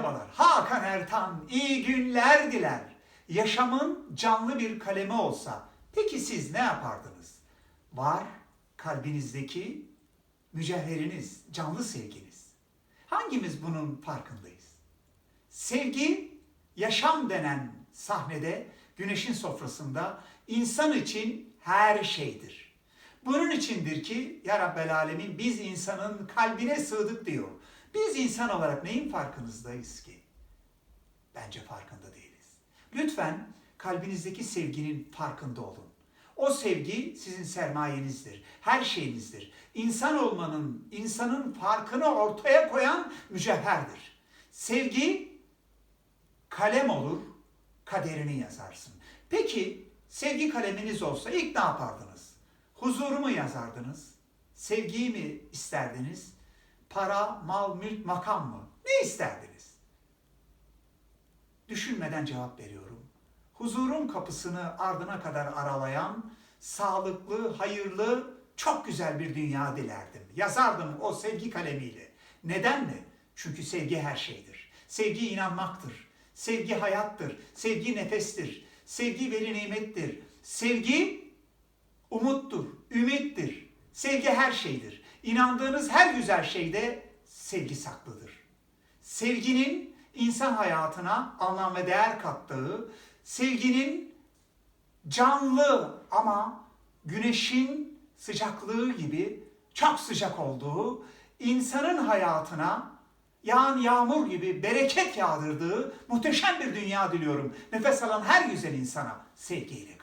Merhabalar, Hakan Ertan iyi günler diler. Yaşamın canlı bir kalemi olsa, peki siz ne yapardınız? Var kalbinizdeki mücevheriniz, canlı sevginiz. Hangimiz bunun farkındayız? Sevgi, yaşam denen sahnede, güneşin sofrasında insan için her şeydir. Bunun içindir ki Ya Rabbel Alemin biz insanın kalbine sığdık diyor. Biz insan olarak neyin farkınızdayız ki? Bence farkında değiliz. Lütfen kalbinizdeki sevginin farkında olun. O sevgi sizin sermayenizdir, her şeyinizdir. İnsan olmanın, insanın farkını ortaya koyan mücevherdir. Sevgi kalem olur, kaderini yazarsın. Peki sevgi kaleminiz olsa ilk ne yapardınız? Huzuru mu yazardınız? Sevgiyi mi isterdiniz? Para, mal, mülk, makam mı? Ne isterdiniz? Düşünmeden cevap veriyorum. Huzurun kapısını ardına kadar aralayan, sağlıklı, hayırlı, çok güzel bir dünya dilerdim. Yazardım o sevgi kalemiyle. Neden mi? Çünkü sevgi her şeydir. Sevgi inanmaktır. Sevgi hayattır. Sevgi nefestir. Sevgi veli nimettir. Sevgi umuttur, ümittir. Sevgi her şeydir. İnandığınız her güzel şeyde sevgi saklıdır. Sevginin insan hayatına anlam ve değer kattığı, sevginin canlı ama güneşin sıcaklığı gibi çok sıcak olduğu, insanın hayatına yağan yağmur gibi bereket yağdırdığı muhteşem bir dünya diliyorum. Nefes alan her güzel insana sevgiyle.